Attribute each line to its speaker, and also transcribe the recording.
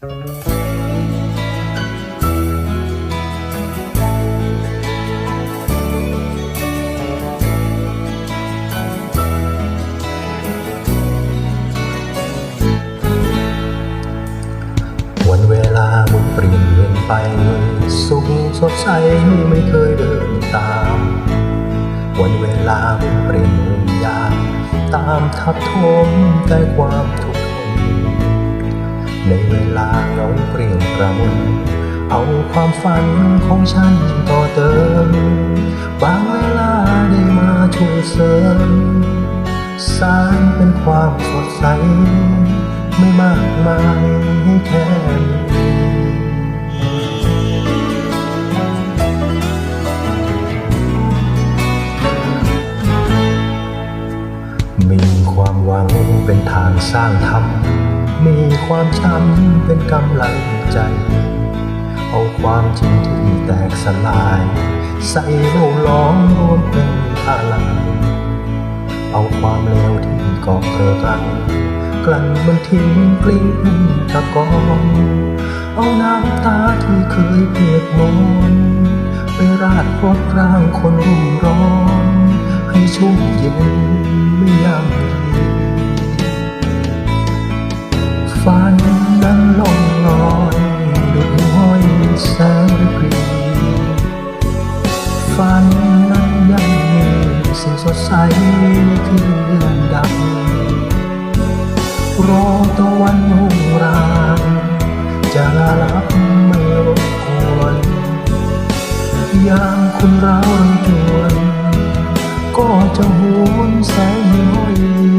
Speaker 1: วันเวลาหมุนเปลี่ยนเปลี่ยนไป สุขสดใสไม่เคยเดินตาม วันเวลาหมุนเปลี่ยนยามตามทับทมแต่ความทุ ในเวลาเงาเปลี่ยนกระมุนเอาความฝันของฉันต่อเติม บางเวลาได้มาช่วยเสริม สร้ายเป็นความสดใส ไม่มากมายให้แค่มีความหวังเป็นทางสร้างธรรม ความช้ำเป็นกำลังใจ เอาความจริงที่แตกสลาย ใส่โลล้อมรวมเป็นพลัง เอาความเลวที่ก่อเกิดกันกลั่นมันทิ้งกลิ้งตะกอนเอาน้ำตาที่เคยเปียกมอนไปราดรดร่างคนรุ่มร้อน ให้ชุ่มเย็นไม่ยั่งันนั้นยังมีสิ่งสดใสที่เลื่อนดับรอตะวันรุ่งรางจะรับไม่รบกวนยามคุณเรารังจวนก็จะหวนแสงห้อย